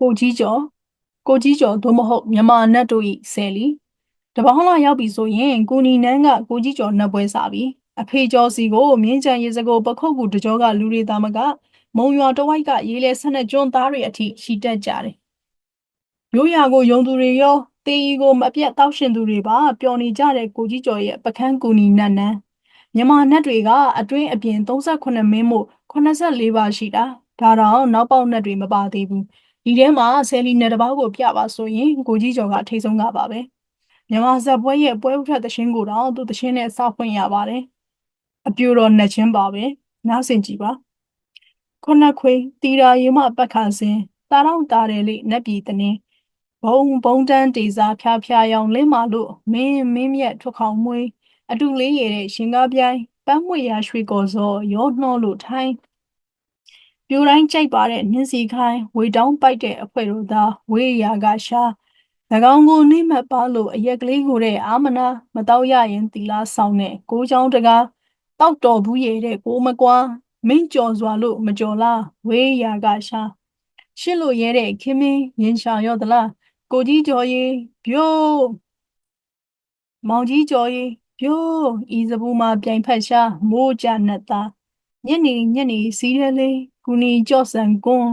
ကိုကြီးကျော်ကိုကြီးကျော်သို့မဟုတ်မြန်မာနတ်တို့ဤဆယ်လီတပေါင်းလာရောက်ပြီဆိုရင်ကိုနီနန်းကကိုကြီးကျော်နှက်ပွဲစားပြီအဖေကျော်စီကိုမြင်းချန်ရေစကိုပခုတ်ကူတကြောကလူတွေသားမကမုံရွာတဝိုက်ကရေးလဲဆက်နဲ့ကျွန်းသားတွေအထိရှိတက်ကြတယ်ရိုးရာကိုယုံသူတွေရောတေးဤကိုမပြတ်တောက်ရှင်သူတွေပါပျော်နေကြတဲ့ကိုကြီးကျော်ရဲ့ပကန်းကူနီနတ်နန်းမြန်မာနတ်တွေကအတွင်းအပြင်38မင်းမို့84ပါရှိတာဒါတော့နောက်ပေါက်နတ်တွေမပါသေးဘူး ဒီထဲမှာဆယ်လီနဲ့တစ်ပေါက်ကိုပြပါဆိုရင်ကိုကြီးကျော်ကထိတ်ဆုံးကပါပဲမြန်မာဇက်ပွဲရဲ့ပွဲဥထက်သရှင်ကိုတော့သူသရှင်နဲ့စောက်ဖွင့်ရပါတယ်အပြူတော်နှက်ချင်းပါပဲနားဆင်ကြည့်ပါခုနခွေတီရာရီမပတ်ခါစင်တာတော့တာတယ်လေနက်ပြည်တင်းဘုံဘုံတန်းတေစာဖျားဖျားရောင်လင်းမာလို့မင်းမင်းမြက်ထွက်ခေါင်မွေးအတူလေးရတဲ့ရှင်ကားပြိုင်ပန်းမွေရရွှေကော်စောရောနှောလို့ထိုင်း ပြိုတိုင်းကြိုက်ပါတဲ့နှင်းစီခိုင်းဝေတောင်းပိုက်တဲ့အဖွဲတို့သာဝေးရာကရှာ၎င်းကိုနှိမ့်မပါလို့အရက်ကလေးကိုတဲ့အာမနာမတော့ရရင်တီလာဆောင်တဲ့ကိုချောင်းတကားတောက်တော်ဘူးရတဲ့ကိုမကွာမင်းကြော်စွာလို့မကြော်လားဝေးရာကရှာရှစ်လို့ရဲတဲ့ခင်မင်းရင်ချာရော့သလားကိုကြီးကျော်ရီပြိုးမောင်ကြီးကျော်ရီပြိုးဤစပူမှာပြိုင်ဖက်ရှာမိုးကြနဲ့သားညနေညနေစီးရဲလေး ကူနီကြော့ဆန်ကွန်း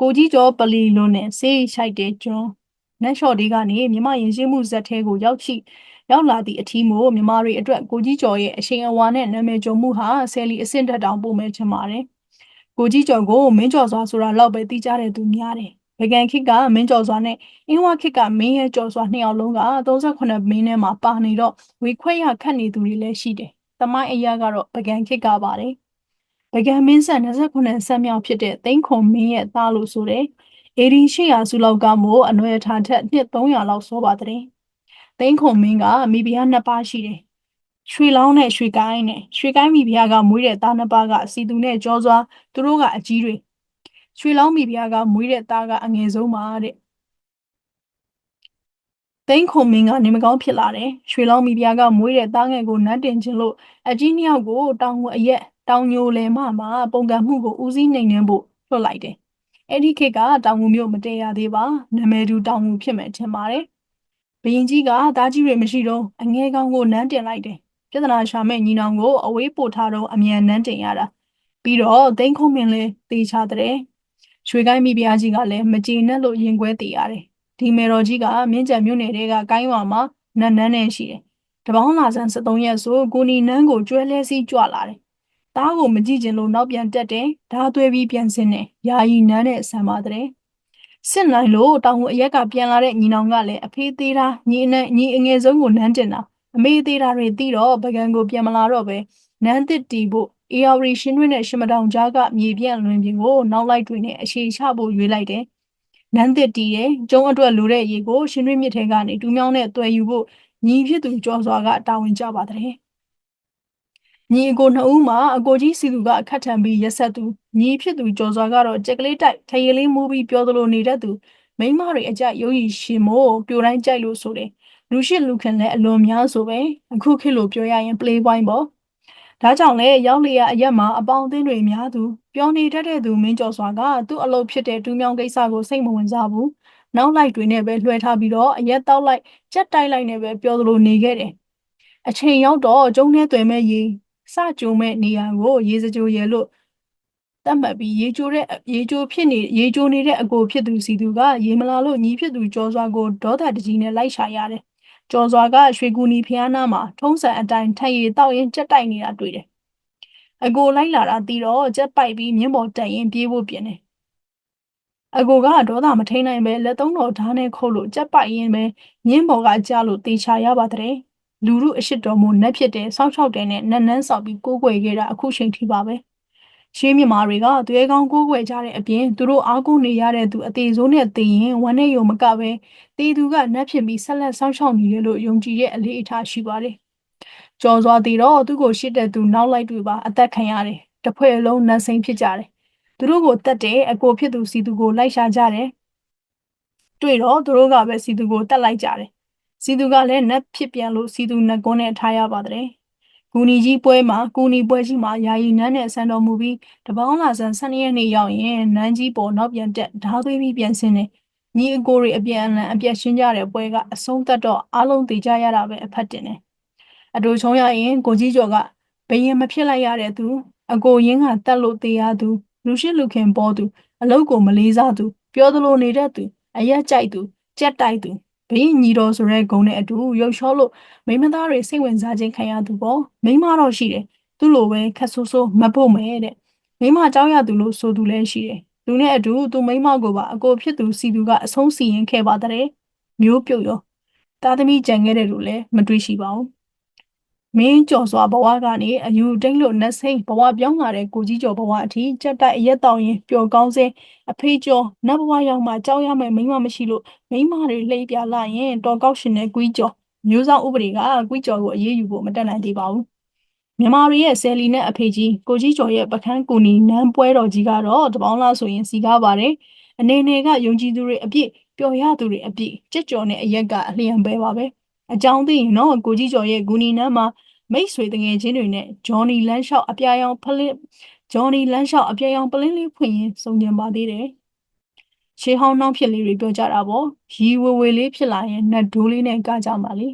ကိုကြီးကျော်ပလီလွန်းနဲ့ဆေးချိုက်တဲ့ကျွန်းနတ်လျှော်ဒီကနေမြမရင်ရှင်းမှုဇက်ထဲကိုရောက်ရှိရောက်လာသည့်အထီးမို့မြမတွေအတွက်ကိုကြီးကျော်ရဲ့အရှိန်အဝါနဲ့နာမည်ကျော်မှုဟာဆယ်လီအဆင့်တက်တောင်ပို့မဲ့ချင်ပါတယ်ကိုကြီးကျော်ကိုမင်းကျော်စွာဆိုတာတော့ပဲသိကြတဲ့သူများတယ်ဗကန်ခစ်ကမင်းကျော်စွာနဲ့အင်းဝခစ်ကမင်းရဲ့ကျော်စွာနှစ်ယောက်လုံးက38မင်းထဲမှာပါနေတော့ဝေခွဲရခတ်နေသူတွေလည်းရှိတယ်။တမိုင်းအရာကတော့ဗကန်ခစ်ကပါတယ်။ ဗကန်မင်းဆက်29ဆက်မြောက်ဖြစ်တဲ့သိန်းခုံမင်းရဲ့သားလို့ဆိုတဲ့အေဒီ800စုလောက်ကမို့အနွယ်ထားထက်နှစ်300လောက်စောပါတဲ့။သိန်းခုံမင်းကမိဖုရားနှစ်ပါးရှိတယ်။ရွှေလောင်းနဲ့ရွှေကိုင်းနဲ့ရွှေကိုင်းမိဖုရားကမွေးတဲ့သားနှစ်ပါးကစီသူနဲ့ကြောစွာသူတို့ကအကြီးတွေရွှေလောင်းမိဖုရားကမွေးတဲ့သားကအငယ်ဆုံးပါတဲ့ သိန်းခုံမင်းကနေမကောင်းဖြစ်လာတယ်ရွှေလောင်းမိဖုရားကမွေးတဲ့သားငယ်ကိုနတ်တင်ခြင်းလို့အကြီးနှစ်ယောက်ကိုတောင်အရက်တောင်ညိုလယ်မမှာပုံကံမှုကိုဦးစီးနှိမ်နှင်းဖို့လွှတ်လိုက်တယ်အဲ့ဒီခေတ်ကတောင်ငူမျိုးမတည့်ရသေးပါနာမည်တူတောင်ငူဖြစ်မယ်ထင်ပါတယ်ဘရင်ကြီးကသားကြီးတွေမရှိတော့အငဲကောင်းကိုနန်းတင်လိုက်တယ်ပြဿနာရှာမဲ့ညီနောင်ကိုအဝေးပို့ထားတော့အမြန်နန်းတင်ရတာပြီးတော့သိန်းခုံမင်းလည်းတေချာတဲ့ရွှေကိုင်းမိဖုရားကြီးကလည်းမကြေနပ်လို့ရင်ခွဲတည်ရတယ်။ ဒီမေတော်ကြီးကမြင်းကြံမြို့နယ်တွေကကိုင်းဝါမှာနတ်နန်းနဲ့ရှိတယ်။တပေါင်းလာဆန်း73ရက်ဆိုကိုနီနန်းကိုကျွဲလဲစည်းကြွလာတယ်။သားကိုမကြည့်ချင်လို့နောက်ပြန်တက်တယ်။ဓာသွဲပြီးပြန်စင်းတယ်။ယာယီနန်းနဲ့ဆံပါတဲ့။စစ်နိုင်လို့တောင်ကိုအရက်ကပြန်လာတဲ့ညီနောင်ကလည်းအဖေးသေးတာညီအနဲ့ညီအငယ်ဆုံးကိုနန်းတင်တာအမေသေးတာတွေသိတော့ပကံကိုပြန်မလာတော့ပဲနန်းတစ်တီဖို့အေယာဝရီရှင်တွင်းနဲ့ရှင်မတောင်ကြားကမြေပြန့်လွင်ပြင်ကိုနောက်လိုက်တွေနဲ့အခြေချဖို့ရွေးလိုက်တယ်။ နန်းသစ်တီးတယ်။ကျုံအတွက်လိုတဲ့ရေကိုရှင်တွင်းမြစ်ထဲကနေတူးမြောင်းနဲ့တွဲယူဖို့ညီဖြစ်သူကျော်စွာကတာဝန်ကျပါတဲ့။ညီအကိုနှစ်ဦးမှာအကိုကြီးစီသူကအခက်ထံပြီးရက်ဆက်သူညီဖြစ်သူကျော်စွာကတော့ကြက်ကလေးတိုက်ထရေလေးမိုးပြီးပြောသလိုနေတတ်သူမိမတွေအကြရုပ်ရည်ရှင်မို့ပြိုတိုင်းကြိုက်လို့ဆိုတယ်။လူရှိလူခင်လည်းအလွန်များဆိုပဲအခုခေတ်လိုပြောရရင် play point ပေါ့ ဒါကြောင့်လည်းရောက်လျက်အရက်မှာအပေါင်းအသင်းတွေများသူပြောနေတတ်တဲ့သူမင်းကျော်စွာကသူ့အလုပ်ဖြစ်တဲ့တူးမြောင်းကိစ္စကိုစိတ်မဝင်စားဘူးနောက်လိုက်တွေနဲ့ပဲလွှဲထားပြီးတော့အရက်တောက်လိုက်ကြက်တိုက်လိုက်နဲ့ပဲပြောသလိုနေခဲ့တယ်အချိန်ရောက်တော့ကျုံနဲ့တွယ်မဲ့ရေစကြုံမဲ့နေရာကိုရေစကြိုရလို့တတ်မှတ်ပြီးရေကြိုတဲ့ရေကြိုဖြစ်နေရေကြိုနေတဲ့အကိုဖြစ်သူစီသူကရေမလာလို့ညီဖြစ်သူကျော်စွာကိုဒေါသတကြီးနဲ့လိုက်ရှာရတယ် ကျော်စွာကရွှေကူနီဖျားနာမှာထုံးစံအတိုင်းထက်ရည်တောက်ရင်ကြက်တိုက်နေတာတွေ့တယ်။အကိုလိုက်လာတာတီတော့ကြက်ပိုက်ပြီးမြင်းပေါ်တက်ရင်ပြေးဖို့ပြင်တယ်။အကိုကဒေါသမထိန်နိုင်ပဲလက်သုံးတော်ဓာတ်နဲ့ခုတ်လို့ကြက်ပိုက်ရင်ပဲမြင်းပေါ်ကကြားလို့တေချာရပါတဲ့။လူလူအရှိတော်မို့နှက်ဖြစ်တဲ့စောက်ချောက်တဲ့နဲ့နန်းနန်းဆောက်ပြီးကိုးကွယ်ခဲ့တာအခုချိန်ထိပါပဲ။ ရှေးမြမာတွေကသွေးကောင်းကိုးကွယ်ကြတဲ့အပြင်သူတို့အားကိုးနေရတဲ့သူအသေးစိုးနဲ့သိရင်ဝမ်းနဲ့ယုံမကပဲတေသူကနတ်ဖြစ်ပြီးဆက်လက်ဆောင်းရှောက်နေတယ်လို့ယုံကြည်တဲ့အလေးအထားရှိပါတယ်။ကြော်စွာတည်တော့သူ့ကိုရှစ်တဲ့သူနောက်လိုက်တွေပါအသက်ခံရတယ်။တစ်ဖွဲ့လုံးနတ်စိမ့်ဖြစ်ကြတယ်။သူတို့ကိုတတ်တဲ့အကိုဖြစ်သူစီသူကိုလိုက်ရှာကြတယ်။တွေ့တော့သူတို့ကပဲစီသူကိုတတ်လိုက်ကြတယ်။စီသူကလည်းနတ်ဖြစ်ပြန်လို့စီသူနတ်ကွန်းနဲ့ထားရပါတဲ့ ကူနီကြီးပွဲမှာကူနီပွဲကြီးမှာယာယီနန်းနဲ့ဆန်တော်မူပြီးတပေါင်းလာဆန်12ရက်နေ့ရောက်ရင်နန်းကြီးပေါ်နောက်ပြန်တက်ဓာသွေးပြီးပြန်ဆင်းတယ်ညီအကိုတွေအပြန်အလှန်အပြက်ရှင်းကြတဲ့ပွဲကအဆုံးသတ်တော့အားလုံးသိကြရတာပဲအဖတ်တင်တယ်အတူချုံရရင်ကိုကြီးကျော်ကဘယင်မဖြစ်လိုက်ရတဲ့သူအကိုရင်းကတက်လို့သေးရသူလူရှိလူခင်ပေါ်သူအလုတ်ကိုမလေးစားသူပြောသလိုနေတတ်သူအရက်ကြိုက်သူကြက်တိုက်သူ ဘယင်ညီတော်ဆိုတဲ့ဂုံနဲ့အတူရုပ်ချောလို့မိမသားတွေစိတ်ဝင်စားခြင်းခံရသူပေါ့မိမတော့ရှိတယ်သူ့လိုပဲခက်ဆိုးဆိုးမဖို့မယ်တဲ့မိမကြောက်ရသူလို့ဆိုသူလည်းရှိတယ်သူနဲ့အတူသူမိမကိုပါအကိုဖြစ်သူစီသူကအဆုံးစီရင်ခဲ့ပါတဲ့မျိုးပြုတ်ရောသားသမီးကြံခဲ့တယ်လို့လည်းမတွေးရှိပါဘူး မင်းကျော်စွာဘဝကနေအယူတိတ်လို့နှစိမ့်ဘဝပြောင်းလာတဲ့ကိုကြီးကျော်ဘဝအထိကြက်တိုက်အရက်တောင်ရင်ပျော်ကောင်းစေအဖေးကျော်နတ်ဘဝရောက်မှကြောက်ရမယ်မိမမရှိလို့မိမတွေလှိပ်ပြလာရင်တော်ကောက်ရှင်တဲ့ကွီးကျော်မျိုးဆောင်ဥပဒေကကွီးကျော်ကိုအရေးယူဖို့မတက်နိုင်သေးပါဘူးမြန်မာတွေရဲ့ဆယ်လီနဲ့အဖေကြီးကိုကြီးကျော်ရဲ့ပကန်းကူနီနန်းပွဲတော်ကြီးကတော့တပေါင်းလားဆိုရင်စီကားပါတယ်အနေနဲ့ကယုံကြည်သူတွေအပြည့်ပျော်ရသူတွေအပြည့်ကြက်ကြော်နဲ့အရက်ကအလျံပဲပါပဲ အကြောင်းသိရင်တော့ကိုကြီးကျော်ရဲ့ဂူနီနန်းမှာမိတ်ဆွေတငယ်ချင်းတွေနဲ့ဂျော်နီလန်းလျှောက်အပြာရောင်ဖလင်းဂျော်နီလန်းလျှောက်အပြာရောင်ပလင်းလေးဖွင့်ရင်စုံကျင်ပါသေးတယ်ရှေးဟောင်းနှောင်းဖြစ်လေးတွေပြောကြတာပေါ့ရီဝေဝေလေးဖြစ်လာရင်နတ်ဒိုးလေးနဲ့ကကြမှာလေ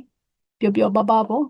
ပျော်ပျော်ပါပါပေါ့